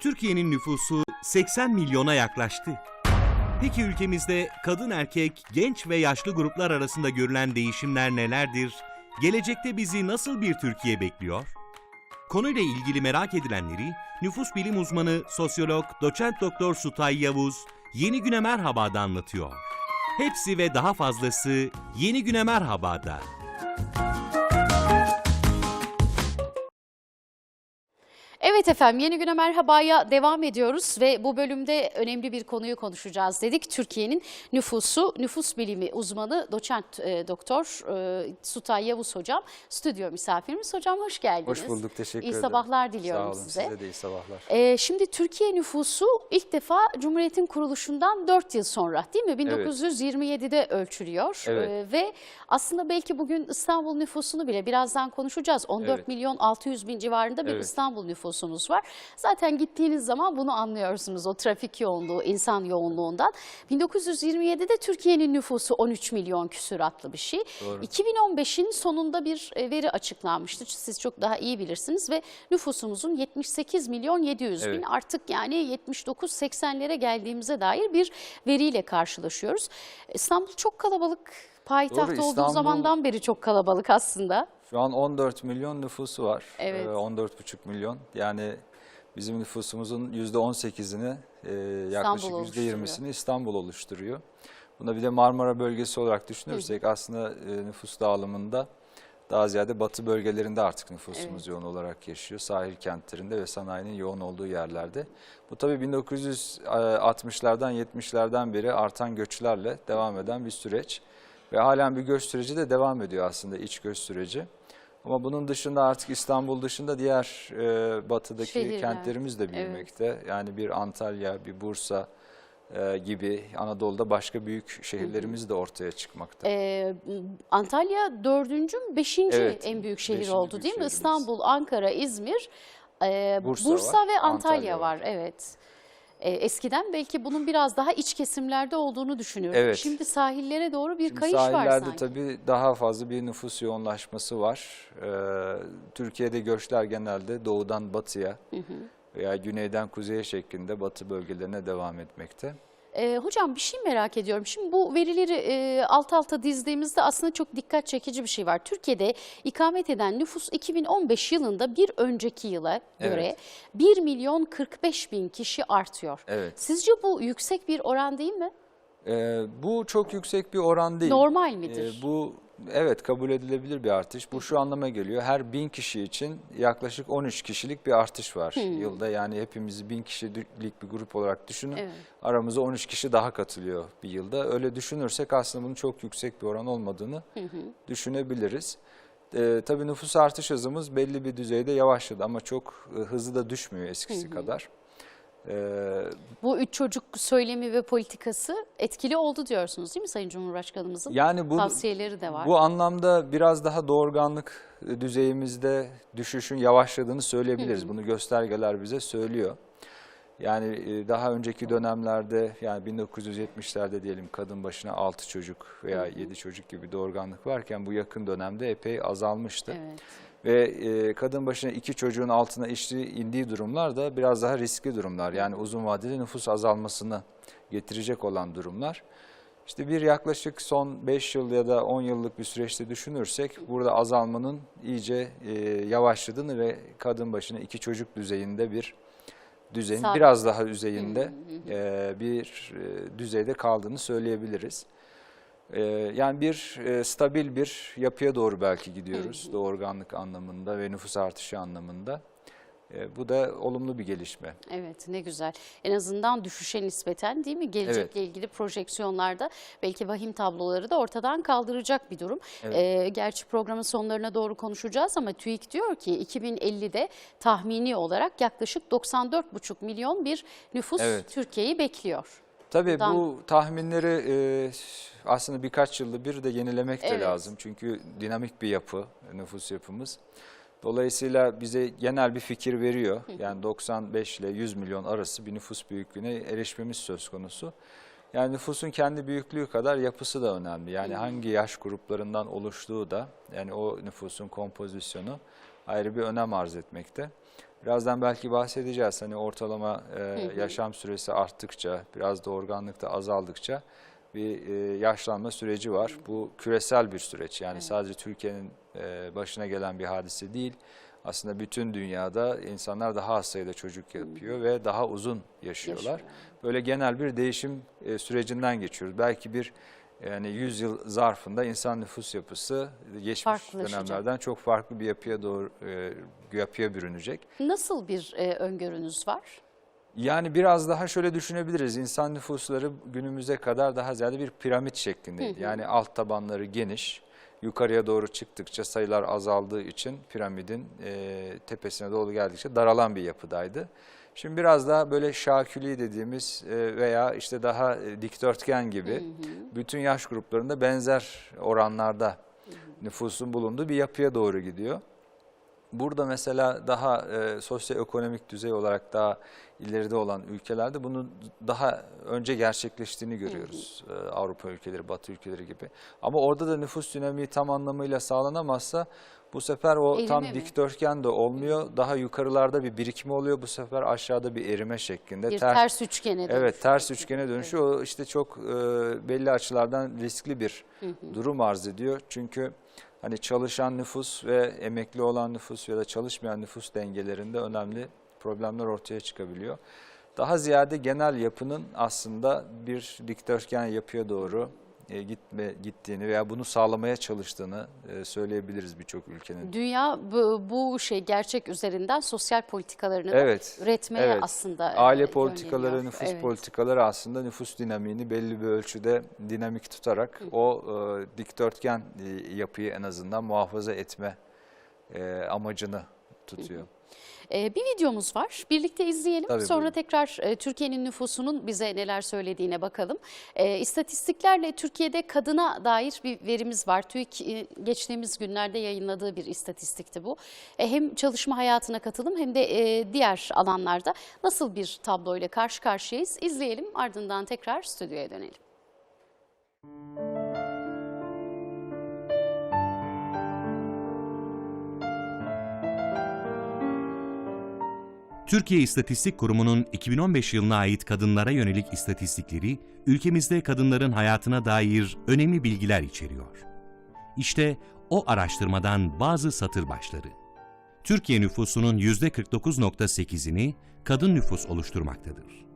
Türkiye'nin nüfusu 80 milyona yaklaştı. Peki ülkemizde kadın erkek, genç ve yaşlı gruplar arasında görülen değişimler nelerdir? Gelecekte bizi nasıl bir Türkiye bekliyor? Konuyla ilgili merak edilenleri nüfus bilim uzmanı sosyolog doçent doktor Sutay Yavuz Yeni Güne Merhaba'da anlatıyor. Hepsi ve daha fazlası Yeni Güne Merhaba'da. Evet efendim yeni güne merhabaya devam ediyoruz ve bu bölümde önemli bir konuyu konuşacağız dedik. Türkiye'nin nüfusu, nüfus bilimi uzmanı doçent e, doktor e, Sutay Yavuz hocam stüdyo misafirimiz. Hocam hoş geldiniz. Hoş bulduk, teşekkür İyi ederim. sabahlar diliyorum Sağ olun, size. size de iyi sabahlar. E, şimdi Türkiye nüfusu ilk defa Cumhuriyet'in kuruluşundan 4 yıl sonra değil mi? 1927'de ölçülüyor Evet. E, ve aslında belki bugün İstanbul nüfusunu bile birazdan konuşacağız. 14 Evet. milyon 600 bin civarında bir Evet. İstanbul nüfusumuz var. Zaten gittiğiniz zaman bunu anlıyorsunuz o trafik yoğunluğu, insan yoğunluğundan. 1927'de Türkiye'nin nüfusu 13 milyon küsuratlı bir şey. Doğru. 2015'in sonunda bir e, veri açıklanmıştı. Siz çok daha iyi bilirsiniz ve nüfusumuzun 78 milyon 700 bin Evet. artık yani 79-80'lere geldiğimize dair bir veriyle karşılaşıyoruz. İstanbul çok kalabalık. Payitaht Doğru, olduğu İstanbul- zamandan beri çok kalabalık aslında. Şu an 14 milyon nüfusu var. Evet. Ee, 14,5 milyon. Yani bizim nüfusumuzun %18'ini, e, yaklaşık oluşturuyor. %20'sini İstanbul oluşturuyor. Buna bir de Marmara bölgesi olarak düşünürsek aslında e, nüfus dağılımında daha ziyade batı bölgelerinde artık nüfusumuz yoğun olarak yaşıyor. Sahil kentlerinde ve sanayinin yoğun olduğu yerlerde. Bu tabii 1960'lardan 70'lerden beri artan göçlerle devam eden bir süreç. Ve halen bir göç süreci de devam ediyor aslında iç göç süreci. Ama bunun dışında artık İstanbul dışında diğer e, batıdaki Şehirler, kentlerimiz de büyümekte. Yani bir Antalya, bir Bursa e, gibi Anadolu'da başka büyük şehirlerimiz de ortaya çıkmakta. Ee, Antalya dördüncü mü beşinci Evet, en büyük şehir oldu büyük değil mi? şehrimiz. İstanbul, Ankara, İzmir, e, Bursa, Bursa var, ve Antalya, Antalya var. var. Evet. E, eskiden belki bunun biraz daha iç kesimlerde olduğunu düşünüyorum. Evet. Şimdi sahillere doğru bir Şimdi kayış var sahillerde sanki. tabii daha fazla bir nüfus yoğunlaşması var. Ee, Türkiye'de göçler genelde doğudan batıya veya güneyden kuzeye şeklinde batı bölgelerine devam etmekte. E, hocam bir şey merak ediyorum. Şimdi bu verileri e, alt alta dizdiğimizde aslında çok dikkat çekici bir şey var. Türkiye'de ikamet eden nüfus 2015 yılında bir önceki yıla göre Evet. 1 milyon 45 bin kişi artıyor. Evet. Sizce bu yüksek bir oran değil mi? Ee, bu çok yüksek bir oran değil. Normal midir? Ee, bu evet kabul edilebilir bir artış. Bu şu anlama geliyor. Her bin kişi için yaklaşık 13 kişilik bir artış var yılda. Yani hepimizi bin kişilik bir grup olarak düşünün. Evet. Aramıza 13 kişi daha katılıyor bir yılda. Öyle düşünürsek aslında bunun çok yüksek bir oran olmadığını düşünebiliriz. Ee, tabii nüfus artış hızımız belli bir düzeyde yavaşladı ama çok e, hızlı da düşmüyor eskisi kadar. Ee, Bu üç çocuk söylemi ve politikası etkili oldu diyorsunuz değil mi Sayın Cumhurbaşkanımızın? Yani bu tavsiyeleri de var. Bu anlamda biraz daha doğurganlık düzeyimizde düşüşün yavaşladığını söyleyebiliriz. Bunu göstergeler bize söylüyor. Yani e, daha önceki dönemlerde yani 1970'lerde diyelim kadın başına 6 çocuk veya 7 çocuk gibi doğurganlık varken bu yakın dönemde epey azalmıştı. Evet. Ve e, kadın başına iki çocuğun altına işli indiği durumlar da biraz daha riskli durumlar. Yani uzun vadeli nüfus azalmasını getirecek olan durumlar. İşte bir yaklaşık son 5 yıl ya da 10 yıllık bir süreçte düşünürsek burada azalmanın iyice e, yavaşladığını ve kadın başına iki çocuk düzeyinde bir düzeyin Sabit. biraz daha üzerinde e, bir e, düzeyde kaldığını söyleyebiliriz. E, yani bir e, stabil bir yapıya doğru belki gidiyoruz doğurganlık anlamında ve nüfus artışı anlamında. E, bu da olumlu bir gelişme. Evet ne güzel. En azından düşüşe nispeten değil mi? Gelecekle ilgili projeksiyonlarda belki vahim tabloları da ortadan kaldıracak bir durum. Evet. Ee, gerçi programın sonlarına doğru konuşacağız ama TÜİK diyor ki 2050'de tahmini olarak yaklaşık 94,5 milyon bir nüfus Evet. Türkiye'yi bekliyor. Tabii Bundan- bu tahminleri e, aslında birkaç yılda bir de yenilemek de Evet. lazım. Çünkü dinamik bir yapı nüfus yapımız. Dolayısıyla bize genel bir fikir veriyor. Yani 95 ile 100 milyon arası bir nüfus büyüklüğüne erişmemiz söz konusu. Yani nüfusun kendi büyüklüğü kadar yapısı da önemli. Yani hangi yaş gruplarından oluştuğu da yani o nüfusun kompozisyonu ayrı bir önem arz etmekte. Birazdan belki bahsedeceğiz. Hani ortalama e, hı. yaşam süresi arttıkça, biraz da organlık da azaldıkça bir e, yaşlanma süreci var. Bu küresel bir süreç. Yani sadece Türkiye'nin e, başına gelen bir hadise değil. Aslında bütün dünyada insanlar daha az sayıda çocuk yapıyor ve daha uzun yaşıyorlar. Yaşıyor. Böyle genel bir değişim e, sürecinden geçiyoruz. Belki bir yani 100 yıl zarfında insan nüfus yapısı geçmiş dönemlerden çok farklı bir yapıya doğru e, yapıya bürünecek. Nasıl bir e, öngörünüz var? Yani biraz daha şöyle düşünebiliriz. İnsan nüfusları günümüze kadar daha ziyade bir piramit şeklindeydi. Yani alt tabanları geniş, yukarıya doğru çıktıkça sayılar azaldığı için piramidin e, tepesine doğru geldikçe daralan bir yapıdaydı. Şimdi biraz daha böyle şaküli dediğimiz e, veya işte daha e, dikdörtgen gibi bütün yaş gruplarında benzer oranlarda nüfusun bulunduğu bir yapıya doğru gidiyor. Burada mesela daha e, sosyoekonomik düzey olarak daha ileride olan ülkelerde bunun daha önce gerçekleştiğini görüyoruz. E, Avrupa ülkeleri, Batı ülkeleri gibi. Ama orada da nüfus dinamiği tam anlamıyla sağlanamazsa bu sefer o Erime tam mi? dikdörtgen de olmuyor. Daha yukarılarda bir birikme oluyor. Bu sefer aşağıda bir erime şeklinde. Bir Ter- ters üçgene Evet dönüşüyor. ters üçgene dönüşüyor. O işte çok e, belli açılardan riskli bir durum arz ediyor. Çünkü hani çalışan nüfus ve emekli olan nüfus ya da çalışmayan nüfus dengelerinde önemli problemler ortaya çıkabiliyor. Daha ziyade genel yapının aslında bir dikdörtgen yapıya doğru e, gitme gittiğini veya bunu sağlamaya çalıştığını e, söyleyebiliriz birçok ülkenin. Dünya bu, bu şey gerçek üzerinden sosyal politikalarını Evet. üretmeye evet. aslında e, Aile politikaları, yönleniyor. nüfus Evet. politikaları aslında nüfus dinamiğini belli bir ölçüde dinamik tutarak o e, dikdörtgen e, yapıyı en azından muhafaza etme e, amacını tutuyor. Ee, bir videomuz var. Birlikte izleyelim. Tabii, Sonra buyurun. tekrar e, Türkiye'nin nüfusunun bize neler söylediğine bakalım. E, istatistiklerle Türkiye'de kadına dair bir verimiz var. TÜİK e, geçtiğimiz günlerde yayınladığı bir istatistikti bu. E, hem çalışma hayatına katılım hem de e, diğer alanlarda nasıl bir tabloyla karşı karşıyayız izleyelim. Ardından tekrar stüdyoya dönelim. Türkiye İstatistik Kurumu'nun 2015 yılına ait kadınlara yönelik istatistikleri, ülkemizde kadınların hayatına dair önemli bilgiler içeriyor. İşte o araştırmadan bazı satır başları. Türkiye nüfusunun %49.8'ini kadın nüfus oluşturmaktadır.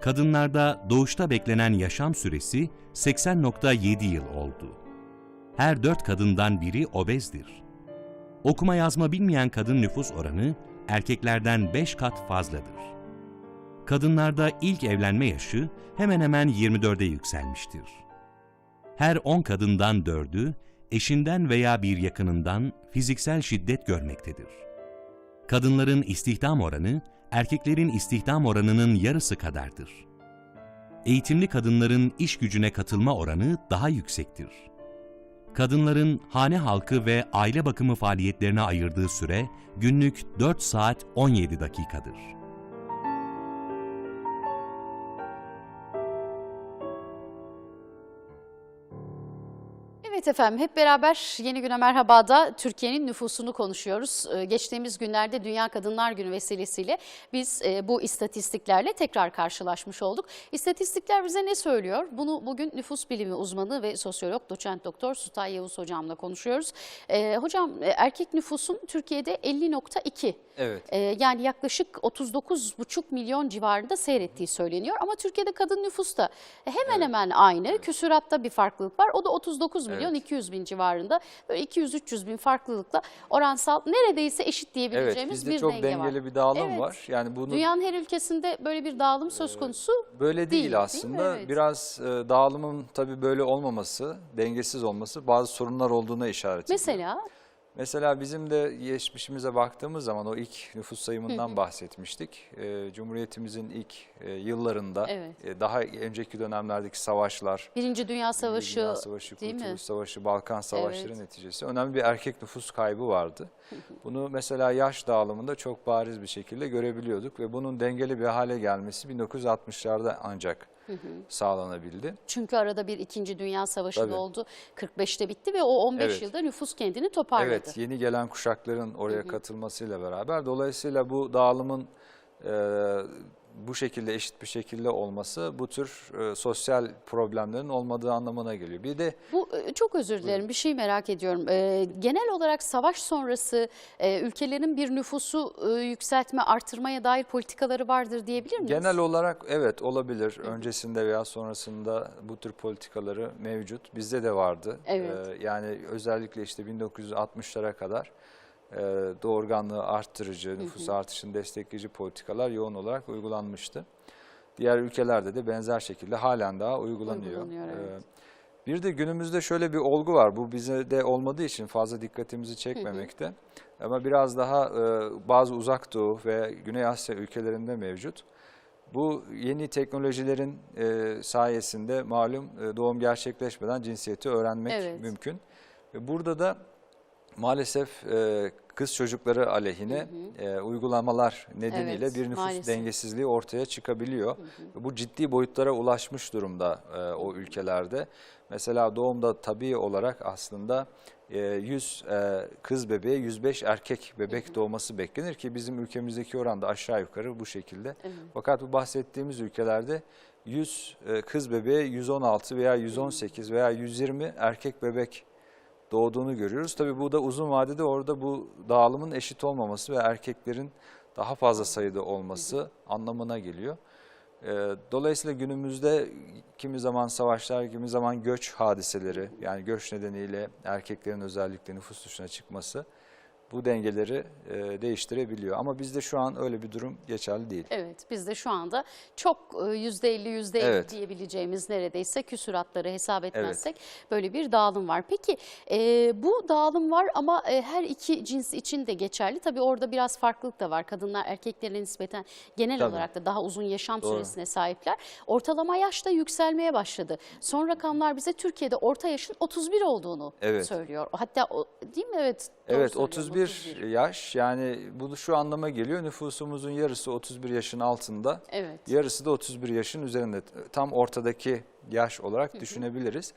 Kadınlarda doğuşta beklenen yaşam süresi 80.7 yıl oldu. Her dört kadından biri obezdir. Okuma yazma bilmeyen kadın nüfus oranı erkeklerden 5 kat fazladır. Kadınlarda ilk evlenme yaşı hemen hemen 24'e yükselmiştir. Her 10 kadından 4'ü eşinden veya bir yakınından fiziksel şiddet görmektedir. Kadınların istihdam oranı erkeklerin istihdam oranının yarısı kadardır. Eğitimli kadınların iş gücüne katılma oranı daha yüksektir kadınların hane halkı ve aile bakımı faaliyetlerine ayırdığı süre günlük 4 saat 17 dakikadır. Evet efendim hep beraber Yeni Güne Merhaba'da Türkiye'nin nüfusunu konuşuyoruz. Ee, Geçtiğimiz günlerde Dünya Kadınlar Günü vesilesiyle biz e, bu istatistiklerle tekrar karşılaşmış olduk. İstatistikler bize ne söylüyor? Bunu bugün nüfus bilimi uzmanı ve sosyolog doçent doktor Sutay Yavuz hocamla konuşuyoruz. Ee, hocam e, erkek nüfusun Türkiye'de 50.2 Evet. ee, yani yaklaşık 39,5 milyon civarında seyrettiği söyleniyor. Ama Türkiye'de kadın nüfus da hemen hemen aynı. Küsüratta bir farklılık var. O da 39 milyon Evet. 200 bin civarında. Böyle 200-300 bin farklılıkla oransal neredeyse eşit Evet, diyebileceğimiz bizde bir çok denge dengeli var. bir dağılım Evet. var. Yani bunu Dünyanın her ülkesinde böyle bir dağılım söz konusu. Böyle Değil, değil, değil mi? aslında. Evet. Biraz e, dağılımın tabii böyle olmaması, dengesiz olması bazı sorunlar olduğuna işaret ediyor. Mesela Mesela bizim de geçmişimize baktığımız zaman o ilk nüfus sayımından bahsetmiştik. E, Cumhuriyetimizin ilk e, yıllarında Evet. e, daha önceki dönemlerdeki savaşlar, Birinci Dünya Savaşı, Dünya Savaşı, değil mi? Kurtuluş Savaşı, Balkan Savaşları Evet. neticesi önemli bir erkek nüfus kaybı vardı. Bunu mesela yaş dağılımında çok bariz bir şekilde görebiliyorduk ve bunun dengeli bir hale gelmesi 1960'larda ancak sağlanabildi. Çünkü arada bir İkinci Dünya Savaşı Tabii. oldu. 45'te bitti ve o 15 Evet. yılda nüfus kendini toparladı. Evet, yeni gelen kuşakların oraya katılmasıyla beraber dolayısıyla bu dağılımın e, bu şekilde eşit bir şekilde olması bu tür e, sosyal problemlerin olmadığı anlamına geliyor. Bir de Bu e, çok özür dilerim bir şey merak ediyorum. E, genel olarak savaş sonrası e, ülkelerin bir nüfusu e, yükseltme, artırmaya dair politikaları vardır diyebilir miyiz? genel olarak evet olabilir. Öncesinde veya sonrasında bu tür politikaları mevcut. Bizde de vardı. Evet. E, yani özellikle işte 1960'lara kadar doğurganlığı arttırıcı, nüfus artışını destekleyici politikalar yoğun olarak uygulanmıştı. Diğer ülkelerde de benzer şekilde halen daha uygulanıyor. Uygulanıyor, evet. E, Bir de günümüzde şöyle bir olgu var. Bu bize de olmadığı için fazla dikkatimizi çekmemekte. Ama biraz daha e, bazı uzak doğu ve Güney Asya ülkelerinde mevcut. Bu yeni teknolojilerin e, sayesinde malum e, doğum gerçekleşmeden cinsiyeti öğrenmek Evet. mümkün. Burada da maalesef e, kız çocukları aleyhine e, uygulamalar nedeniyle Evet, bir nüfus maalesef. dengesizliği ortaya çıkabiliyor. Bu ciddi boyutlara ulaşmış durumda e, o ülkelerde. Mesela doğumda tabii olarak aslında e, 100 e, kız bebeğe 105 erkek bebek doğması beklenir ki bizim ülkemizdeki oran da aşağı yukarı bu şekilde. Fakat bu bahsettiğimiz ülkelerde 100 e, kız bebeğe 116 veya 118 veya 120 erkek bebek doğduğunu görüyoruz. Tabii bu da uzun vadede orada bu dağılımın eşit olmaması ve erkeklerin daha fazla sayıda olması anlamına geliyor. Ee, Dolayısıyla günümüzde kimi zaman savaşlar, kimi zaman göç hadiseleri yani göç nedeniyle erkeklerin özellikle nüfus dışına çıkması bu dengeleri e, değiştirebiliyor. Ama bizde şu an öyle bir durum geçerli değil. Evet bizde şu anda çok e, %50 %50 Evet. diyebileceğimiz neredeyse küsuratları hesap etmezsek böyle bir dağılım var. Peki e, bu dağılım var ama e, her iki cins için de geçerli. Tabii orada biraz farklılık da var. Kadınlar erkeklere nispeten genel Tabii. olarak da daha uzun yaşam Doğru. süresine sahipler. Ortalama yaş da yükselmeye başladı. Son rakamlar bize Türkiye'de orta yaşın 31 olduğunu Evet. söylüyor. Hatta o, değil mi? Evet. doğru Evet söylüyorum, 31 yaş yani bu şu anlama geliyor nüfusumuzun yarısı 31 yaşın altında. Evet. Yarısı da 31 yaşın üzerinde. Tam ortadaki yaş olarak düşünebiliriz.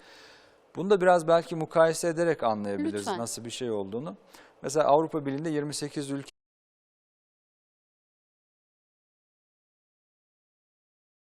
Bunu da biraz belki mukayese ederek anlayabiliriz Lütfen. nasıl bir şey olduğunu. Mesela Avrupa Birliği'nde 28 ülke